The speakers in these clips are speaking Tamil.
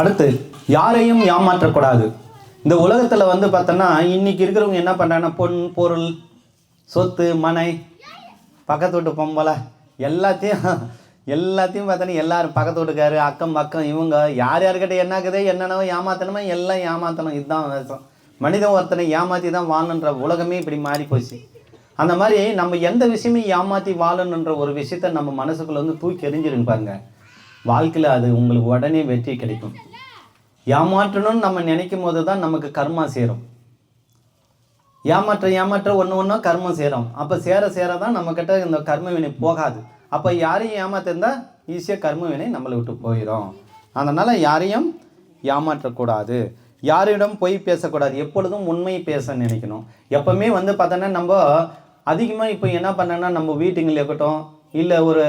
அடுத்து யாரையும் ஏமாற்றக்கூடாது. இந்த உலகத்தில் வந்து பார்த்தோன்னா இன்னைக்கு இருக்கிறவங்க என்ன பண்ணுறாங்கன்னா பொன் பொருள் சொத்து மனை பக்கத்து வீட்டு பொம்பளை எல்லாத்தையும் எல்லாத்தையும் பார்த்தோன்னா எல்லாரும் பக்கத்து வீட்டுக்காரு அக்கம் பக்கம் இவங்க யார் யார்கிட்ட என்ன என்னென்னவோ ஏமாத்தணுமோ எல்லாம் ஏமாற்றணும் இதுதான் விஷயம். மனிதன் ஒருத்தனை ஏமாற்றி தான் வாழணுன்ற உலகமே இப்படி மாறி போச்சு அந்த மாதிரி நம்ம எந்த விஷயமே ஏமாற்றி வாழணுன்ற ஒரு விஷயத்த நம்ம மனசுக்குள்ளே வந்து தூக்கி எறிஞ்சிருப்பாங்க பாருங்க. வாழ்க்கையில் அது உங்களுக்கு உடனே வெற்றி கிடைக்கும். ஏமாற்றணும்னு நம்ம நினைக்கும் போது தான் நமக்கு கர்மா சேரும். ஏமாற்ற ஏமாற்ற ஒன்று ஒன்றா கர்மம் சேரும். அப்போ சேர சேர தான் நம்மக்கிட்ட இந்த கர்ம வினை போகாது. அப்போ யாரையும் ஏமாத்திருந்தால் ஈஸியாக கர்ம வினை நம்மளை விட்டு போயிடும் அதனால் யாரையும் ஏமாற்றக்கூடாது. யாரிடம் போய் பேசக்கூடாது. எப்பொழுதும் உண்மையை பேச நினைக்கணும். எப்போவுமே வந்து பார்த்தோன்னா நம்ம அதிகமாக இப்போ என்ன பண்ணோன்னா நம்ம வீட்டுங்களில் இருக்கட்டும் இல்லை ஒரு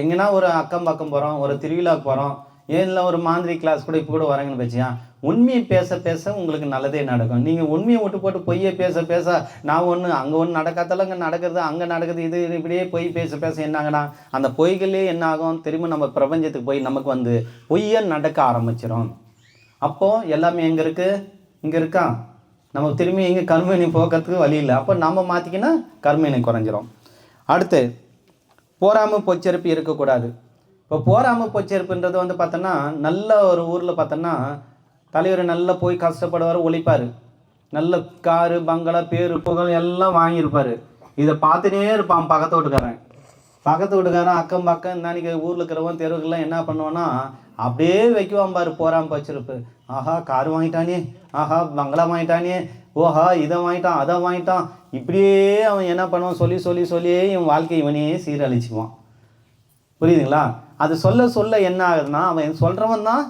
எங்கன்னா ஒரு அக்கம் பக்கம் போகிறோம் ஒரு திருவிழாவுக்கு போகிறோம் இல்லை ஒரு மாந்திரி கிளாஸ் கூட இப்போ கூட வரங்கன்னு வச்சியா உண்மையை பேச பேச உங்களுக்கு நல்லதே நடக்கும். நீங்கள் உண்மையை விட்டு போட்டு பொய்யை பேச பேச நான் ஒன்று அங்கே ஒன்று நடக்காதெல்லாம் இங்கே நடக்கிறது அங்கே நடக்குது இது இது இப்படியே பொய் பேச பேச என்னாங்கன்னா அந்த பொய்களே என்ன ஆகும்? திரும்ப நம்ம பிரபஞ்சத்துக்கு போய் நமக்கு வந்து பொய்யை நடக்க ஆரம்பிச்சிடும் அப்போது எல்லாமே எங்கே இருக்குது இங்கே இருக்கா? நம்ம திரும்பி எங்கே கர்மவினை போக்கிறதுக்கு வழி இல்லை. அப்போ நம்ம மாற்றிக்கினா கர்மவினை குறைஞ்சிரும். அடுத்து போராமல் பொச்சரிப்பு இருக்கக்கூடாது. இப்போ போராமல் போச்சிருப்புன்றது வந்து பார்த்தோன்னா நல்ல ஒரு ஊரில் பார்த்தோன்னா தலைவர் நல்லா போய் கஷ்டப்படுவார் ஒழிப்பார். நல்ல காரு பங்களா பேரு புகழ் எல்லாம் வாங்கியிருப்பார். இதை பார்த்துட்டே இருப்பான் பக்கத்து வீட்டுக்காரன். பக்கத்து வீட்டுக்காரன் அக்கம் பக்கம் இன்னைக்கு ஊரில் இருக்கிறவன் தெருவுக்கெல்லாம் என்ன பண்ணுவான்னா அப்படியே வைக்குவான் பாரு போறாம வச்சிருப்பு ஆஹா கார் வாங்கிட்டானே. ஆஹா பங்களா வாங்கிட்டானே. ஓஹா இதை வாங்கிட்டான் அதை வாங்கிட்டான். இப்படியே அவன் என்ன பண்ணுவான் சொல்லி சொல்லி சொல்லியே இவன் வாழ்க்கை இவனையே சீரழிச்சுக்குவான். புரியுதுங்களா? அது சொல்ல சொல்ல என்ன ஆகுதுன்னா அவன் சொல்கிறவன் தான்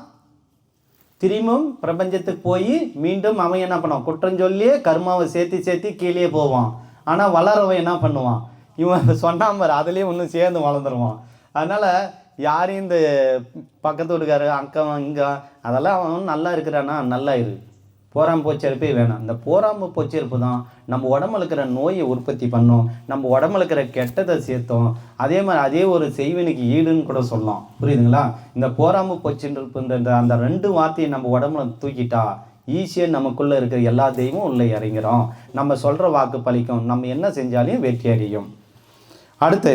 திரும்பவும் பிரபஞ்சத்துக்கு போய் மீண்டும் அவன் என்ன பண்ணுவான்? குற்றம் சொல்லியே கர்மாவை சேர்த்து சேர்த்து கீழே போவான். ஆனால் வளரவன் என்ன பண்ணுவான்? இவன் சொன்னான் பாரு அதுலேயே ஒன்றும் சேர்ந்து வளர்ந்துருவான். அதனால் யாரையும் இந்த பக்கத்து வீட்டுக்காரு அக்கம் இங்கே அதெல்லாம் அவன் நல்லா இருக்கிறானா? நல்லா இரு. போராம போச்செருப்பே வேணாம். இந்த போராம போச்செருப்பு தான் நம்ம உடம்புல இருக்கிற நோயை உற்பத்தி பண்ணும். நம்ம உடம்புல இருக்கிற கெட்டதை சேர்த்தோம். அதே மாதிரி அதே ஒரு செய்வினைக்கு ஈடுன்னு கூட சொல்லலாம். புரியுதுங்களா? இந்த போராம்பு போச்செருப்புன்ற அந்த ரெண்டு வார்த்தையை நம்ம உடம்புல தூக்கிட்டா ஈஸியாக நமக்குள்ளே இருக்கிற எல்லா தெய்வமும் உள்ளே இறங்கிறோம் நம்ம சொல்கிற வாக்கு பழிக்கும். நம்ம என்ன செஞ்சாலையும் வெற்றி அடையும். அடுத்து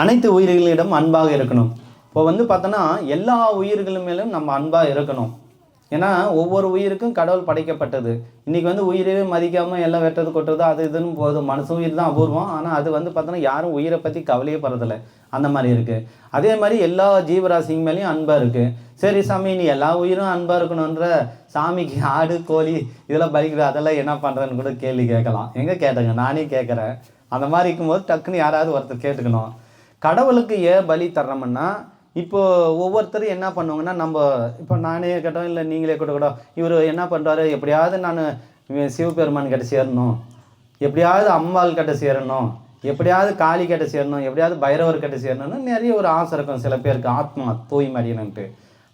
அனைத்து உயிர்களிடம் அன்பாக இருக்கணும். இப்போ வந்து பார்த்தோன்னா எல்லா உயிர்கள் மேலும் நம்ம அன்பாக இருக்கணும். ஏன்னா ஒவ்வொரு உயிருக்கும் கடவுள் படைக்கப்பட்டது. இன்றைக்கி வந்து உயிரவே மதிக்காமல் எல்லாம் வெட்டுறது கொட்டுறது அது இதுன்னு போகுது. மனசு உயிர் தான் அபூர்வம். ஆனால் அது வந்து பார்த்தோன்னா யாரும் உயிரை பற்றி கவலையே படுறதில்ல. அந்த மாதிரி இருக்குது அதே மாதிரி எல்லா ஜீவராசிங்க மேலேயும் அன்பாக இருக்குது சரி சாமி நீ எல்லா உயிரும் அன்பாக இருக்கணுன்ற சாமிக்கு ஆடு கோழி இதெல்லாம் பலிக்கிற அதெல்லாம் என்ன பண்ணுறதுன்னு கூட கேள்வி கேட்கலாம். எங்கே கேட்டேங்க? நானே கேட்குறேன். அந்த மாதிரி இருக்கும்போது டக்குன்னு யாராவது ஒருத்தர் கேட்டுக்கணும். கடவுளுக்கு ஏன் பலி தர்றோம்னா இப்போ ஒவ்வொருத்தரும் என்ன பண்ணுவாங்கன்னா நம்ம இப்போ நானே கேட்டோம் இல்லை நீங்களே கூட கூட இவர் என்ன பண்ணுறாரு எப்படியாவது நான் சிவபெருமான் கிட்ட சேரணும் எப்படியாவது அம்பாள் கிட்ட சேரணும் எப்படியாவது காளி கிட்ட சேரணும் எப்படியாவது பைரவர் கிட்ட சேரணும்னு நிறைய ஒரு ஆசை இருக்கும். சில பேருக்கு ஆத்மா தூய்மை அடையணுன்ட்டு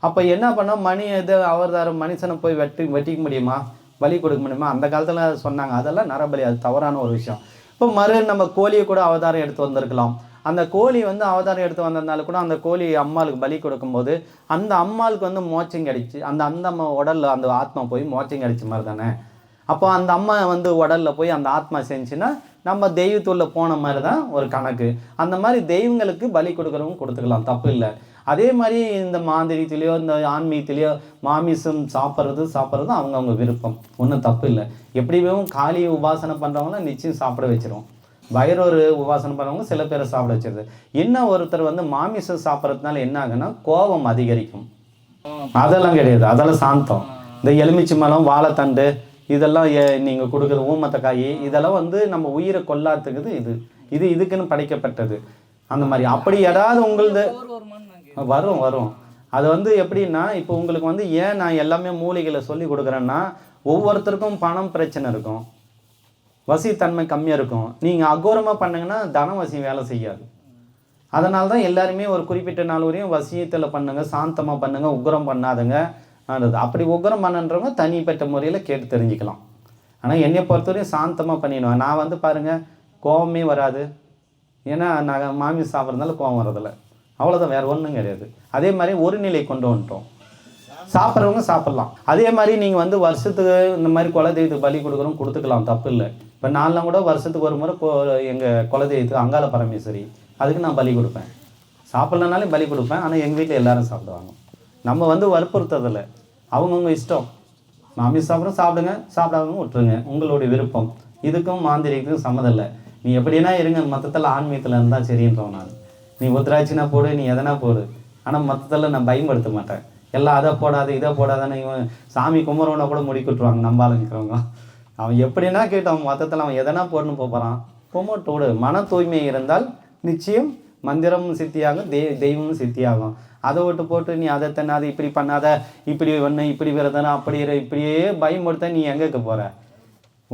அப்போ என்ன பண்ணோம் மணி இது அவதாரம் மனுஷனை போய் வெட்டி வெட்டிக்க முடியுமா? பலி கொடுக்க முடியுமா? அந்த காலத்தில் சொன்னாங்க. அதெல்லாம் நரபலி அது தவறான ஒரு விஷயம். இப்போ மறு நம்ம கோழியை கூட அவதாரம் எடுத்து வந்திருக்கலாம். அந்த கோழி வந்து அவதாரம் எடுத்து வந்ததுனால கூட அந்த கோழி அம்மாளுக்கு பலி கொடுக்கும்போது அந்த அம்மாளுக்கு வந்து மோச்சம் கிடைச்சி அந்த அந்த அம்மா உடலில் அந்த ஆத்மா போய் மோச்சம் கிடைச்ச மாதிரி தானே? அப்போ அந்த அம்மா வந்து உடலில் போய் அந்த ஆத்மா செஞ்சுன்னா நம்ம தெய்வத்துள்ள போன மாதிரி தான் ஒரு கணக்கு. அந்த மாதிரி தெய்வங்களுக்கு பலி கொடுக்குறவங்க கொடுத்துக்கலாம் தப்பு இல்லை. அதே மாதிரி இந்த மாந்திரித்திலையோ இந்த ஆன்மீகத்திலையோ மாமிசம் சாப்பிட்றது சாப்பிட்றது அவங்கவுங்க விருப்பம். ஒன்றும் தப்பு இல்லை. எப்படியும் காளி உபாசனை பண்ணுறவங்களாம் நிச்சயம் சாப்பிட வச்சிருவோம். வைரவர் உபாசனை பண்ணுறவங்க சில பேரை சாப்பிட வச்சிருது. இன்னும் ஒருத்தர் வந்து மாமிசம் சாப்பிட்றதுனால என்ன ஆகுன்னா கோபம் அதிகரிக்கும். அதெல்லாம் கிடையாது. அதெல்லாம் சாந்தம். இந்த எலுமிச்சை மரம் வாழைத்தண்டு இதெல்லாம் நீங்கள் கொடுக்குற ஊமத்தக்காய் இதெல்லாம் வந்து நம்ம உயிரை கொல்லாத்துக்குது இது. இது இதுக்குன்னு படைக்கப்பட்டது. அந்த மாதிரி. அப்படி ஏதாவது உங்களது வரும் வரும். அது வந்து எப்படின்னா இப்போ உங்களுக்கு வந்து ஏன் நான் எல்லாமே மூலிகளை சொல்லி கொடுக்குறேன்னா ஒவ்வொருத்தருக்கும் பணம் பிரச்சனை இருக்கும். வசித்தன்மை கம்மியாக இருக்கும். நீங்கள் அகோரமாக பண்ணுங்கன்னா தன வசி வேலை செய்யாது. அதனால தான் எல்லாருமே ஒரு குறிப்பிட்ட நாள் வரையும் வசியத்தில் பண்ணுங்கள் சாந்தமாக பண்ணுங்கள் உக்ரம் பண்ணாதுங்க. ஆனது அப்படி உக்ரம் பண்ணுன்றவங்க தனிப்பட்ட முறையில் கேட்டு தெரிஞ்சுக்கலாம். ஆனால் என்னை பொறுத்தவரையும் சாந்தமாக பண்ணிடுவேன் நான் வந்து பாருங்கள் கோபமே வராது. ஏன்னா நான் மாமி சாப்பிட்றதுனால கோபம் வரதில்லை அவ்வளோதான் வேறு ஒன்றும் கிடையாது. அதே மாதிரி ஒரு நிலை கொண்டு வந்துட்டோம். சாப்பிட்றவங்க சாப்பிட்லாம். அதே மாதிரி நீங்கள் வந்து வருஷத்துக்கு இந்த மாதிரி குலதெய்வத்துக்கு பலி கொடுக்குறோம் கொடுத்துக்கலாம். தப்பு இல்லை. இப்போ நான்லாம் கூட வருஷத்துக்கு ஒரு முறை கோ எங்கள் குலதெய்வத்துக்கு அங்காள பரமேஸ்வரி. அதுக்கு நான் பலி கொடுப்பேன். சாப்பிட்லனாலே பலி கொடுப்பேன். ஆனால் எங்கள் வீட்டில் எல்லாரும் சாப்பிடுவாங்க. நம்ம வந்து வற்புறுத்ததில்லை அவங்கவுங்க இஷ்டம். மாமிஸ் சாப்பிட்றோம் சாப்பிடுங்க. சாப்பிடாதவங்க விட்டுருங்க. உங்களுடைய விருப்பம். இதுக்கும் மாந்திரிக்கும் சம்மதம் இல்லை. நீ எப்படின்னா இருங்க. மொத்தத்தில் ஆன்மீகத்தில் இருந்தால் சரின்னு நான் நீ உத்ராட்சினா போடு நீ எதனா போடு. ஆனால் மொத்தத்தில் நான் பயன்படுத்த மாட்டேன். எல்லாம் அதை போடாது இதை போடாதான்னு இவன் சாமி குமரவனை கூட முடி குட்டுருவாங்க அவன் எப்படின்னா கேட்டான் மொத்தத்தில் அவன் எதனா போடணும் போகிறான் பொம்மோட்டு மன தூய்மை இருந்தால் நிச்சயம் மந்திரமும் சித்தியாகும் தெய் தெய்வமும் சித்தியாகும். அதை விட்டு போட்டு நீ அதை தன்னாத இப்படி பண்ணாத இப்படி ஒன்று இப்படி விரதனா அப்படி இப்படியே பயன்படுத்த நீ எங்கேக்க போகிற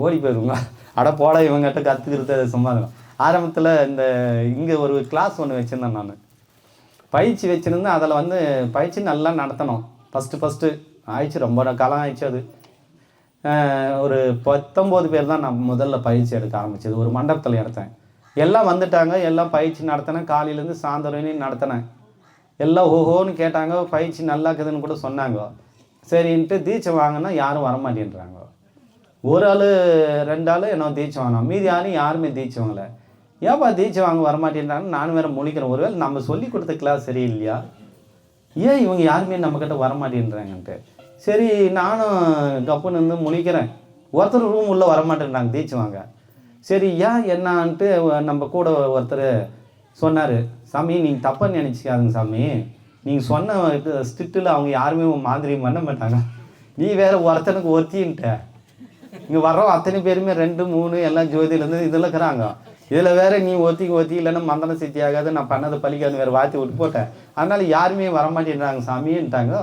ஓடி போயிருங்க. அட போட இவங்ககிட்ட கற்றுக்கிறது சும்மா ஆரம்பத்தில் இந்த இங்கே ஒரு கிளாஸ் ஒன்று வச்சுருந்தேன் நான். பயிற்சி வச்சுருந்தேன் அதில் வந்து பயிற்சி நல்லா நடத்தணும். ஃபஸ்ட்டு ஃபஸ்ட்டு ஆயிடுச்சு ரொம்ப காலம் ஆயிடுச்சு அது. ஒரு பத்தொம்போது பேர் தான் நான் முதல்ல பயிற்சி எடுக்க ஆரம்பித்தது ஒரு மண்டபத்தில் எடுத்தேன் எல்லாம் வந்துட்டாங்க. எல்லாம் பயிற்சி நடத்தினேன். காலையிலேருந்து சாயந்தரம் நடத்தினேன். எல்லாம் ஓஹோன்னு கேட்டாங்க. பயிற்சி நல்லா இருக்குதுன்னு கூட சொன்னாங்க. சரின்ட்டு தீட்சை வாங்கினா யாரும் வரமாட்டேன்றாங்க. ஒரு ஆள் ரெண்டு ஆள் என்ன தீட்சை வாங்கினோம் மீதி ஆளும் யாருமே தீட்சை வாங்கலை. ஏன்ப்பா தீட்சை வாங்க வரமாட்டேன்றாங்க நானும் வேறு முழிக்கிறேன். ஒருவேளை நம்ம சொல்லி கொடுத்த கிளாஸ் சரியில்லையா? ஏன் இவங்க யாருமே நம்மக்கிட்ட வரமாட்டேன்றாங்கன்ட்டு. சரி நானும் கப்புன்னு இருந்து முழிக்கிறேன். ஒருத்தர் ரூம் உள்ளே வரமாட்டேன்றாங்க தீட்சை வாங்க சரி ஏன் என்னான்ட்டு நம்ம கூட ஒருத்தர் சொன்னார். சாமி நீங்கள் தப்பாக நினச்சிக்காதுங்க சாமி. நீங்கள் சொன்ன ஸ்ட்ரிக்டில் அவங்க யாருமே மாதிரி பண்ண மாட்டாங்க. நீ வேறு ஒருத்தனுக்கு ஒருத்தின்ட்ட இங்கே வர்றோம் அத்தனை பேருமே ரெண்டு மூணு எல்லாம் ஜோதியிலேருந்து இதில் இருக்கிறாங்க. இதில் வேற நீ ஒத்திக்கு ஒத்தி இல்லைன்னா மந்தன சித்தி ஆகாது நான் பண்ணதை பழிக்காது வேறு வாத்தி விட்டு போட்டேன். அதனால் யாருமே வரமாட்டேன்றாங்க சாமின்ட்டாங்க.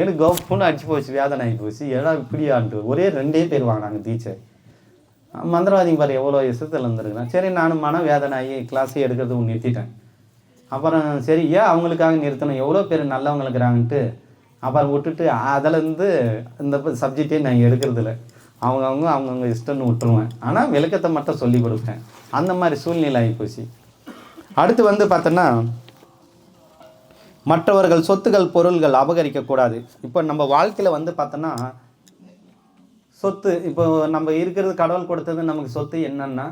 எனக்கு கவுப்புன்னு அடிச்சு போச்சு வேதனை ஆகி போச்சு. ஏடா இப்படியான்ட்டு ஒரே ரெண்டே பேர் வாங்கினாங்க டீச்சர் மந்திரவாதிங்க பாரு எவ்வளோ இசத்தில் இருந்திருக்கிறேன் சரி நானும் மன வேதனை ஆகி கிளாஸே எடுக்கிறது நிறுத்திட்டேன். அப்புறம் சரி ஏன் அவங்களுக்காக நிறுத்தணும்? எவ்வளோ பேர் நல்லவங்க இருக்கிறாங்கன்ட்டு அப்புறம் விட்டுட்டு அதிலேருந்து இந்த சப்ஜெக்டே நான் எடுக்கிறதில்ல. அவங்கவுங்க அவங்கவுங்க இஷ்டம்னு விட்டுருவேன். ஆனால் விளக்கத்தை மட்டும் சொல்லி கொடுப்பேன். அந்த மாதிரி சூழ்நிலை ஆகிப்போச்சு அடுத்து வந்து பார்த்தோன்னா மற்றவர்கள் சொத்துகள் பொருள்கள் அபகரிக்கக்கூடாது. இப்போ நம்ம வாழ்க்கையில் வந்து பார்த்தோன்னா சொத்து இப்போ நம்ம இருக்கிறது கடவுள் கொடுத்தது நமக்கு சொத்து என்னென்னா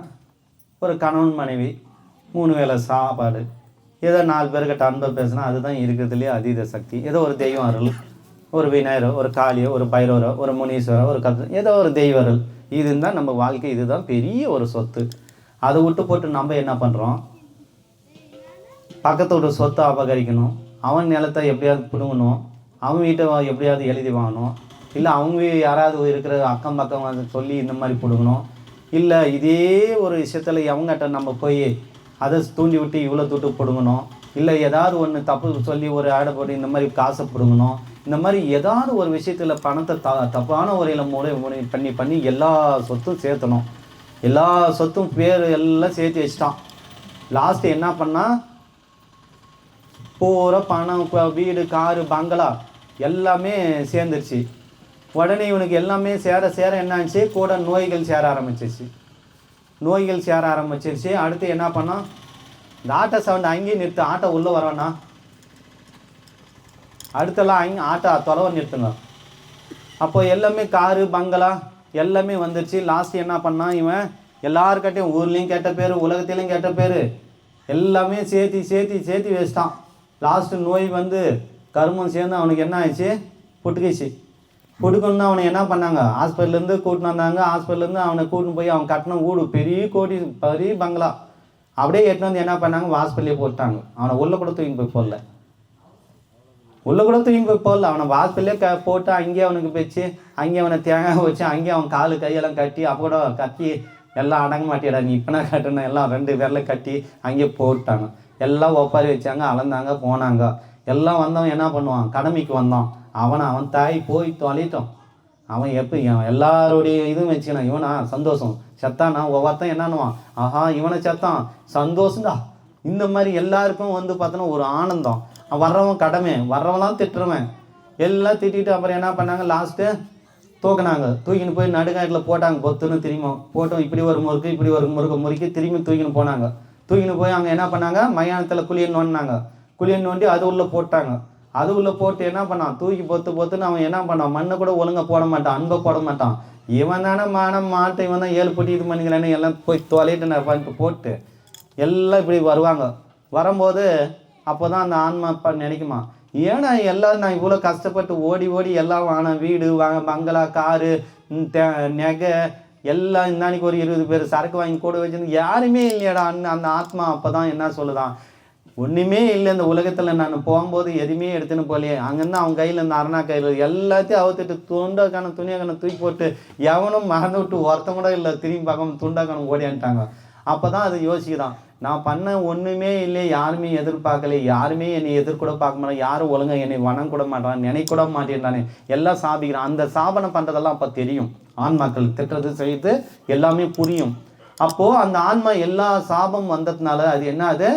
ஒரு கணவன் மனைவி மூணு வேளை சாப்பாடு. ஏதோ நாலு பேர்கிட்ட அன்பை பேசுனா அதுதான் இருக்கிறதுலே அதீத சக்தி. ஏதோ ஒரு தெய்வம் அருள் ஒரு விநாயகரோ ஒரு காளியோ ஒரு பைரவரோ ஒரு முனீஸ்வரோ ஒரு கத் ஏதோ ஒரு தெய்வ அருள். இதுதான் நம்ம வாழ்க்கை இதுதான் பெரிய ஒரு சொத்து. அதை விட்டு போட்டு நம்ம என்ன பண்ணுறோம் பக்கத்தோட சொத்தை அபகரிக்கணும். அவன் நிலத்தை எப்படியாவது பிடுங்கணும் அவன் வீட்டை எப்படியாவது எழுதி வாங்கணும் இல்லை அவங்க யாராவது இருக்கிற அக்கம் பக்கம் சொல்லி இந்த மாதிரி பிடுங்கணும் இல்லை இதே ஒரு விஷயத்தில் அவங்ககிட்ட நம்ம போய் அதை தூண்டி விட்டு இவ்வளோ தூட்டு பிடுங்கணும் இல்லை ஏதாவது ஒன்று தப்பு சொல்லி ஒரு ஆடை போட்டு இந்த மாதிரி காசை பிடுங்கணும் இந்த மாதிரி ஏதாவது ஒரு விஷயத்தில் பணத்தை த தப்பான முறையில் முறை முறை பண்ணி பண்ணி எல்லா சொத்தும் சேர்த்தணும். எல்லா சொத்தும் பேர் எல்லாம் சேர்த்து வச்சிட்டான். லாஸ்ட்டு என்ன பண்ணால் பூரா பணம் வீடு காரு பங்களா எல்லாமே சேர்ந்துருச்சு. உடனே இவனுக்கு எல்லாமே சேர சேர என்ன ஆச்சு கூட நோய்கள் சேர ஆரம்பிச்சிருச்சு. நோய்கள் சேர ஆரம்பிச்சிருச்சு. அடுத்து என்ன பண்ணான் இந்த ஆட்டோ சவுண்ட் அங்கேயே நிறுத்து ஆட்டோ உள்ளே வரானா அடுத்தெல்லாம் அங்கே ஆட்டோ தொலைவை நிறுத்துங்க. அப்போ எல்லாமே காரு பங்களா எல்லாமே வந்துருச்சு. லாஸ்ட் என்ன பண்ணான் இவன்? எல்லாருக்கிட்டையும் ஊர்லேயும் கெட்ட பேர் உலகத்திலையும் கெட்ட பேர். எல்லாமே சேர்த்தி சேர்த்தி சேர்த்தி வச்சிட்டான் லாஸ்ட்டு நோய் வந்து கருமம் சேர்ந்து அவனுக்கு என்ன ஆயிடுச்சு? பொட்டுக்கிச்சு. பொடுக்கணும்னு அவனை என்ன பண்ணாங்க? ஹாஸ்பிட்டல்லேருந்து கூட்டின்னு வந்தாங்க. ஹாஸ்பிட்டல்லேருந்து அவனை கூட்டின்னு போய் அவன் கட்டின வீடு பெரிய கோடி பெரிய பங்களா. அப்படியே எட்டுன்னு வந்து என்ன பண்ணாங்க? ஹாஸ்பிட்டலே போட்டாங்க அவனை உள்ள கூட தூக்கி போய் போடல. உள்ள கூட தூக்கி போய் போடல. அவனை ஹாஸ்பிட்டலே க போட்டு அங்கேயே அவனுக்கு வச்சு அங்கேயே அவனை தேங்காய் வச்சு அங்கேயே அவன் காலு கையெல்லாம் கட்டி அப்போ கூட கட்டி எல்லாம் அடங்க மாட்டியடா. நீ இப்போனா கட்டணும் எல்லாம் ரெண்டு பேரில் கட்டி அங்கேயே போட்டாங்க எல்லாம் ஒப்பாரி வச்சாங்க அளந்தாங்க போனாங்க. எல்லாம் வந்தவன் என்ன பண்ணுவான்? கடமைக்கு வந்தான். அவனை அவன் தாய் போய் தொலைட்டோம் அவன் எப்போ அவன் எல்லாருடைய இதுவும் வச்சுக்கணும் இவனா சந்தோஷம். செத்தானா ஒவ்வொருத்தன் என்னன்னுவான்? ஆஹா இவனை செத்தான். சந்தோஷம்டா. இந்த மாதிரி எல்லாருக்கும் வந்து பார்த்தோன்னா ஒரு ஆனந்தம். அவன் வர்றவன் கடமை. வர்றவன்லாம் திட்டுறவன். எல்லாம் திட்டிட்டு அப்புறம் என்ன பண்ணாங்க? லாஸ்ட்டு தூக்குனாங்க. தூக்கின்னு போய் நடுக்காட்டில் போட்டாங்க. பொத்துன்னு திரும்ப போட்டோம். இப்படி ஒரு முறுக்கு இப்படி ஒரு முறுக்கு முறுக்கி திரும்பி தூக்கின்னு போனாங்க. தூக்கின்னு போய் அங்கே என்ன பண்ணாங்க? மயானத்தில் குழியை நோண்டினாங்க. குழியை நோண்டி அது உள்ளே போட்டாங்க. அது உள்ளே போட்டு என்ன பண்ணான்? தூக்கி பொத்து பொத்துன்னு அவன் என்ன பண்ணான்? மண்ணை கூட ஒழுங்காக போட மாட்டான் அன்பை போட மாட்டான். இவன் தானே மானம் மாட்டை இவன் தான் ஏழு போட்டி இது பண்ணிக்கலான்னு எல்லாம் போய் தொலைட்டு நான் பண்ணிட்டு போட்டு எல்லாம் இப்படி வருவாங்க. வரும்போது அப்போ தான் அந்த ஆன்மா அப்பா நினைக்குமா? ஏன்னா எல்லோரும் நான் இவ்வளோ கஷ்டப்பட்டு ஓடி ஓடி எல்லாம் வாங்கினேன் வீடு வாங்க பங்களா காரு நெகை தே- நகை எல்லாம் இந்தானிக்கு ஒரு இருபது பேர் சரக்கு வாங்கி கூட வச்சிருந்து யாருமே இல்லையடா அந்த அந்த ஆத்மா அப்போ தான் என்ன சொல்லுதான் ஒன்றுமே இல்லை இந்த உலகத்தில் நான் போகும்போது எதுவுமே எடுத்துன்னு போகலையே. அங்கேருந்து அவன் கையில் இந்த அரணா கையில் எல்லாத்தையும் அவுத்துட்டு துண்டக்கான துணியாக்கான தூக்கி போட்டு எவனும் மறந்து விட்டு ஒருத்தம் கூட இல்லை திரும்பி பார்க்காம துண்டாக்கான ஓடியான்ட்டாங்க அப்போ தான் அது யோசிக்கிறான் நான் பண்ண ஒன்றுமே இல்லை யாருமே எதிர்பார்க்கல யாருமே என்னை எதிர்கூட பார்க்க மாட்டான் யாரும் ஒழுங்காக என்னை வணங்க கூட மாட்டான் நினைக்க கூட மாட்டேன்றானே. எல்லாம் சாபிக்கிறான். அந்த சாபனை பண்ணுறதெல்லாம் அப்போ தெரியும். ஆன்மாக்கள் திட்டுறது செய்து எல்லாமே புரியும். அப்போது அந்த ஆன்மா எல்லா சாபம் வந்ததுனால அது என்ன அது?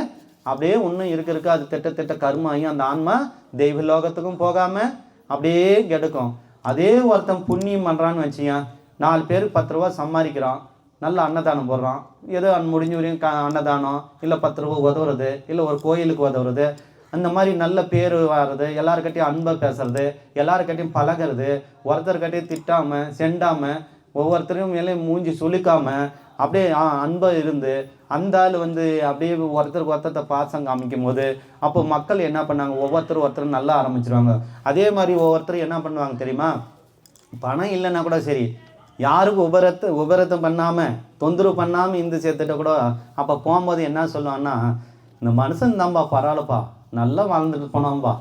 அப்படியே ஒன்றும் இருக்க இருக்க. அது திட்ட திட்ட கருமாகி அந்த ஆன்மா தெய்வ லோகத்துக்கும் போகாமல் அப்படியே கெடுக்கும். அதே ஒருத்தன் புண்ணியம் பண்ணுறான்னு வச்சியன் நாலு பேர் பத்து ரூபா சம்பாதிக்கிறான். நல்ல அன்னதானம் போடுறான். ஏதோ அன் முடிஞ்ச வரையும் க அன்னதானம் இல்லை பத்து ரூபா உதவுறது இல்லை ஒரு கோயிலுக்கு உதவுறது. அந்த மாதிரி நல்ல பேர் வர்றது எல்லாருக்கிட்டையும் அன்பை பேசுறது எல்லாருக்கிட்டையும் பழகிறது ஒருத்தர்கிட்டையும் திட்டாமல் செண்டாமல் ஒவ்வொருத்தரையும் மேலே மூஞ்சி சுளிக்காம அப்படியே அ- இருந்து அந்த ஆள் வந்து அப்படியே ஒருத்தருக்கு ஒருத்தத்தை பாசம் காமிக்கும் போது அப்போ மக்கள் என்ன பண்ணாங்க? ஒவ்வொருத்தரும் ஒருத்தர் நல்லா ஆரம்பிச்சிருவாங்க. அதே மாதிரி ஒவ்வொருத்தரும் என்ன பண்ணுவாங்க தெரியுமா? பணம் இல்லைன்னா கூட சரி யாருக்கும் உபரத்து உபரத்தம் பண்ணாமல் தொந்தரவு பண்ணாமல் இந்து சேர்த்துட்ட கூட அப்போ போகும்போது என்ன சொல்லுவான்னா இந்த மனுஷன் தான்ப்பா பரவாயில்லப்பா நல்லா வாழ்ந்துட்டு போனான்பா.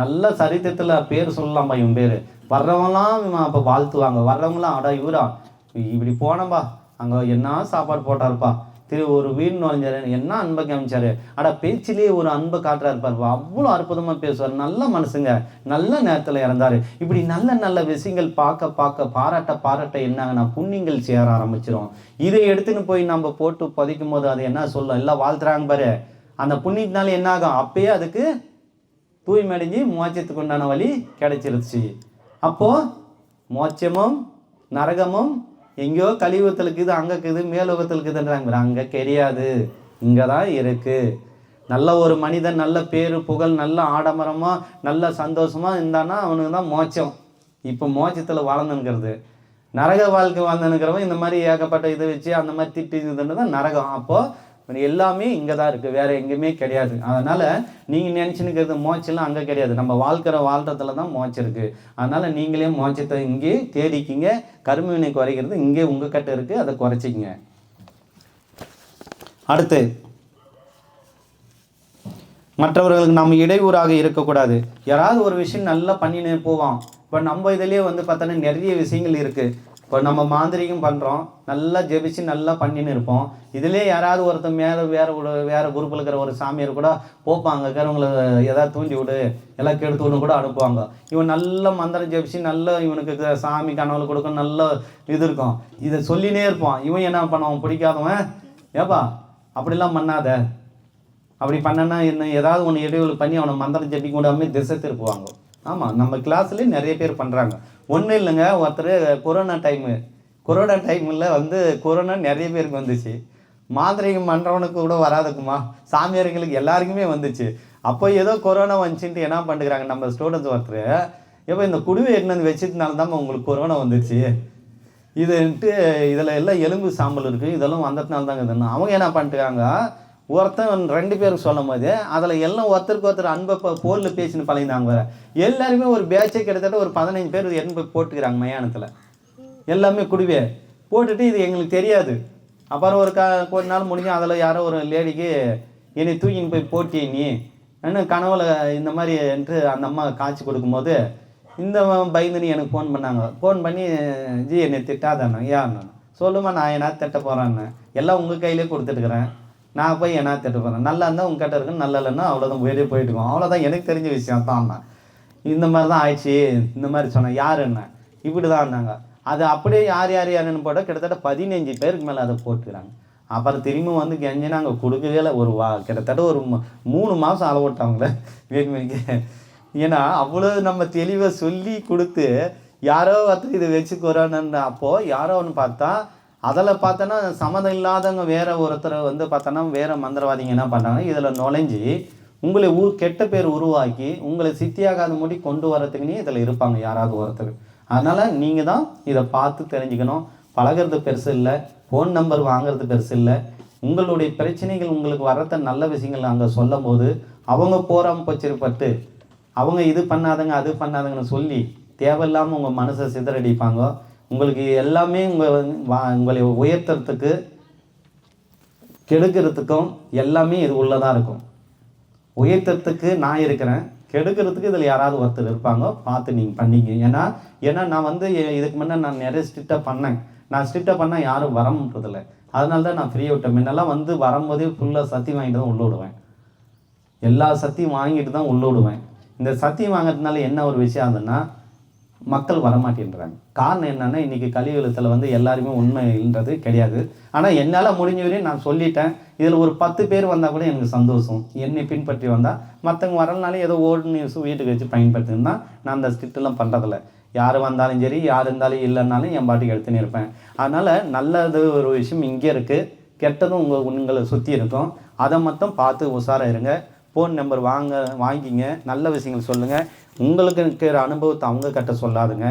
நல்ல சரித்திரத்தில் பேர் சொல்லலாம்பா இவன் பேர். வர்றவங்களாம் இவன் அப்போ வாழ்த்துவாங்க. வர்றவங்களாம் அடா இவரா? இப்படி போனப்பா அங்கே என்ன சாப்பாடு போட்டாருப்பா? திரு ஒரு வீடு நுழைஞ்சாரு. என்ன அன்பை காமிச்சாரு? அட பேச்சிலேயே ஒரு அன்பை காட்டுறாரு பாருப்பா. அவ்வளோ அற்புதமாக பேசுவார். நல்ல மனுஷங்க நல்ல நேரத்தில் இறந்தாரு. இப்படி நல்ல நல்ல விஷயங்கள் பார்க்க பார்க்க பாராட்ட பாராட்ட என்னங்கன்னா புண்ணியங்கள் சேர ஆரம்பிச்சிரும். இதை எடுத்துன்னு போய் நம்ம போட்டு பதிக்கும் போது அது என்ன சொல்லும்? எல்லாம் வாழ்த்துறாங்க பாரு. அந்த புண்ணியத்தினால என்ன ஆகும் அப்பயே அதுக்கு தூய்மடைஞ்சு மோட்சத்துக்கு உண்டான வழி கிடைச்சிருச்சு. அப்போது மோட்சமும் நரகமும் எங்கேயோ கழிவுகத்தில் இருக்குது அங்கே இருக்குது மேலுகத்தில் இருக்குதுன்றாங்க. அங்கே கிடையாது. இங்கே தான் இருக்குது நல்ல ஒரு மனிதன் நல்ல பேரு புகழ் நல்ல ஆடம்பரமாக நல்ல சந்தோஷமாக இருந்தானா அவனுக்கு தான் மோட்சம். இப்போ மோட்சத்தில் வாழ்ந்துனுக்கிறது நரக வாழ்க்கை வாழ்ந்துனுங்கிறவன் இந்த மாதிரி ஏகப்பட்ட இதை வச்சு அந்த மாதிரி திட்டு இதுன்னு தான் நரகம். அப்போது எல்லாமே இங்கே தான் இருக்குது வேறு எங்கேயுமே கிடையாது. அதனால் நீங்கள் நினச்சினுக்கிறது மோட்சம்லாம் அங்கே கிடையாது. நம்ம வாழ்க்கிற வாழ்றதுல தான் மோச்சம் இருக்குது அதனால் நீங்களே மோச்சத்தை இங்கே தேடிக்கிங்க. கருமவினை குறைக்கிறது இங்கே உங்கள் கிட்ட இருக்குது அதை குறைச்சிக்கங்க. அடுத்து மற்றவர்களுக்கு நம்ம இடையூறாக இருக்கக்கூடாது. யாராவது ஒரு விஷயம் நல்லா பண்ணினே போவான். இப்போ நம்ம இதுலேயே வந்து பார்த்தோன்னா நிறைய விஷயங்கள் இருக்குது இப்போ நம்ம மாந்திரிகம் பண்ணுறோம் நல்லா ஜெபிச்சு நல்லா பண்ணின்னு இருப்போம். இதுலேயே யாராவது ஒருத்தன் மேலே வேறு ஒரு வேறு குரூப்பில் இருக்கிற ஒரு சாமியார் கூட போப்பாங்க. இருக்கிறவங்கள எதாவது தூண்டி விடு. எல்லாம் கெடுத்து விடுன்னு கூட அனுப்புவாங்க. இவன் நல்ல மந்திரம் ஜெபிச்சு நல்ல இவனுக்கு சாமி கனவுல கொடுக்கும் நல்ல இது இருக்கும். இதை சொல்லினே இருப்பான். இவன் என்ன பண்ணுவான்? பிடிக்காதவன். ஏப்பா அப்படிலாம் பண்ணாத. அப்படி பண்ணனா என்ன? ஏதாவது ஒன்று இடைவெளி பண்ணி அவனை மந்திரம் ஜெபிக்க விடாமல் திசை திருப்புவாங்க. ஆமாம் நம்ம கிளாஸ்லேயும் நிறைய பேர் பண்ணுறாங்க ஒன்றும் இல்லைங்க ஒருத்தர் கொரோனா டைமு கொரோனா டைமில் வந்து கொரோனா நிறைய பேருக்கு வந்துச்சு. மாந்திரிகம் பண்ணுறவனுக்கு கூட வராதுக்குமா? சாமியார்களுக்கு எல்லாருக்குமே வந்துச்சு. அப்போ ஏதோ கொரோனா வந்துச்சுன்ட்டு என்ன பண்ணுறாங்க நம்ம ஸ்டூடெண்ட்ஸ் ஒருத்தர்? எப்போ இந்த குடுவை எட்டுனது வச்சதுனால தான் உங்களுக்கு கொரோனா வந்துச்சு. இதுன்ட்டு இதில் எல்லாம் எலும்பு சாம்பல் இருக்குது இதெல்லாம் வந்ததுனால தாங்க இதுன்னு அவங்க என்ன பண்ணிட்டுருக்காங்க ஒருத்தன் ரெண்டு பேருக்கு சொல்லும் போது அதில் எல்லாம் ஒருத்தருக்கு ஒருத்தர் அன்பை போலில் பேசின்னு பழகினாங்க வேறு எல்லாருமே ஒரு பேட்சே கிட்டத்தட்ட ஒரு பதினஞ்சு பேர் எண்பது போட்டுக்கிறாங்க மயானத்தில். எல்லாமே குடிவே. போட்டுட்டு இது எங்களுக்கு தெரியாது. அப்புறம் ஒரு க கொஞ்ச நாள் முடிஞ்சு அதில் யாரோ ஒரு லேடிக்கு என்னை தூக்கின்னு போய் போட்டியே நீ? என்ன கனவுல இந்த மாதிரி என்று அந்த அம்மா காய்ச்சி கொடுக்கும்போது இந்த பயந்துன்னு எனக்கு ஃபோன் பண்ணாங்க. ஃபோன் பண்ணி ஜி என்னை திட்டாதாண்ணா ஏன் சொல்லுமா நான் என்ன திட்ட போகிறேன்னு எல்லாம் உங்கள் கையிலே கொடுத்துட்டுக்கிறேன். நான் போய் என்ன திட்ட போகிறேன் நல்லா இருந்தால் உங்ககிட்ட இருக்கு நல்லா இல்லைன்னா அவ்வளோதான் வெளியே போயிட்டுக்கோம் அவ்வளோதான் எனக்கு தெரிஞ்ச விஷயம் தான் இந்த மாதிரி தான் ஆயிடுச்சு இந்த மாதிரி சொன்னேன். யார் என்ன? இப்படி தான் இருந்தாங்க. அது அப்படியே யார் யார் யாருன்னு போட்டால் கிட்டத்தட்ட பதினஞ்சு பேருக்கு மேலே அதை போட்டுக்கிறாங்க. அப்புறம் திரும்பி வந்து கெஞ்சி நாங்கள் கொடுக்கவே இல்லை. ஒரு வா கிட்டத்தட்ட ஒரு மூணு மாதம் அளவிட்டாங்களே வேணுமெனிக்கு ஏன்னா அவ்வளோ நம்ம தெளிவாக சொல்லி கொடுத்து யாரோ ஒருத்தர் இதை வச்சுக்கிறோன்னு அப்போது யாரோ ஒன்று பார்த்தா அதில் பார்த்தோன்னா சம்மதம் இல்லாதவங்க வேறு ஒருத்தர் வந்து பார்த்தோன்னா வேறு மந்திரவாதிங்க என்ன பண்ணுறாங்கன்னா இதில் நுழைஞ்சி உங்களை ஊர் கெட்ட பேர் உருவாக்கி உங்களை சித்தியாகாத முடி கொண்டு வரத்துக்குன்னே இதில் இருப்பாங்க யாராவது ஒருத்தர். அதனால் நீங்கள் தான் இதை பார்த்து தெரிஞ்சுக்கணும். பழகிறது பெருசு இல்லை. ஃபோன் நம்பர் வாங்குறது பெருசு இல்லை. உங்களுடைய பிரச்சனைகள் உங்களுக்கு வரத்த நல்ல விஷயங்கள் அங்கே சொல்லும் போது அவங்க போராம போச்சிருப்பட்டு அவங்க இது பண்ணாதங்க அது பண்ணாதங்கன்னு சொல்லி தேவையில்லாமல் உங்கள் மனசை சிதறடிப்பாங்க. உங்களுக்கு எல்லாமே உங்கள் உங்களை உயர்த்துறதுக்கு கெடுக்கிறதுக்கும் எல்லாமே இது உள்ளதாக இருக்கும். உயர்த்துறதுக்கு நான் இருக்கிறேன். கெடுக்கிறதுக்கு இதில் யாராவது ஒருத்தர் இருப்பாங்க பார்த்து நீங்கள் பண்ணிங்க. ஏன்னா ஏன்னா நான் வந்து இதுக்கு முன்னே நான் நிறைய ஸ்ட்ரிக்டாக பண்ணேன். நான் ஸ்ட்ரிக்டாக பண்ணால் யாரும் வர முடியறதில்ல. அதனால தான் நான் ஃப்ரீயாக விட்டேன். முன்னெல்லாம் வந்து வரும்போதே ஃபுல்லாக சத்தி வாங்கிட்டு தான் உள்ள விடுவேன் எல்லா சத்தியும் வாங்கிட்டு தான் உள்ள விடுவேன் இந்த சத்தியம் வாங்குறதுனால என்ன ஒரு விஷயம் ஆகுதுன்னா மக்கள் வரமாட்டேன்றாங்க. காரணம் என்னன்னா இன்னைக்கு கலியுகத்தில் வந்து எல்லாருமே உண்மைன்றது கிடையாது. ஆனால் என்னால் முடிஞ்ச வரையும் நான் சொல்லிட்டேன். இதில் ஒரு பத்து பேர் வந்தால் கூட எனக்கு சந்தோஷம். என்னை பின்பற்றி வந்தால் மற்றவங்க வரலனாலே ஏதோ ஓல்டு நியூஸ் வீட்டுக்கு வச்சு பயன்படுத்தினா நான் அந்த ஸ்கிட்டெல்லாம் பண்ணுறதில்ல யார் வந்தாலும் சரி யார் இருந்தாலும் இல்லைன்னாலும் என் பாட்டுக்கு எடுத்துன்னு இருப்பேன். அதனால் நல்லது ஒரு விஷயம் இங்கே இருக்குது கெட்டதும் உங்கள் உங்களை சுற்றி இருக்கும் அதை மட்டும் பார்த்து உஷாராக இருங்க. ஃபோன் நம்பர் வாங்க வாங்கிங்க. நல்ல விஷயங்கள் சொல்லுங்கள் உங்களுக்கு இருக்கிற அனுபவத்தை அவங்க கிட்ட சொல்லாதுங்க.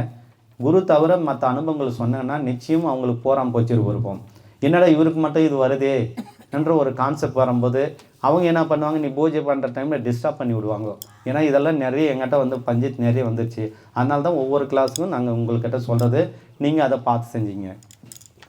குரு தவிர மற்ற அனுபவங்கள் சொன்னேன்னா நிச்சயம் அவங்களுக்கு போறாம போச்சிரு இருப்போம் என்னடா இவருக்கு மட்டும் இது வருதே? என்ற ஒரு கான்செப்ட் வரும்போது அவங்க என்ன பண்ணுவாங்க? நீ பூஜை பண்ணுற டைமில் டிஸ்டர்ப் பண்ணி விடுவாங்க. ஏன்னா இதெல்லாம் நிறைய எங்கிட்ட வந்து பஞ்சாயத்து நிறைய வந்துருச்சு. அதனால தான் ஒவ்வொரு கிளாஸுக்கும் நாங்கள் உங்கள்கிட்ட சொல்கிறது நீங்கள் அதை பார்த்து செஞ்சீங்க.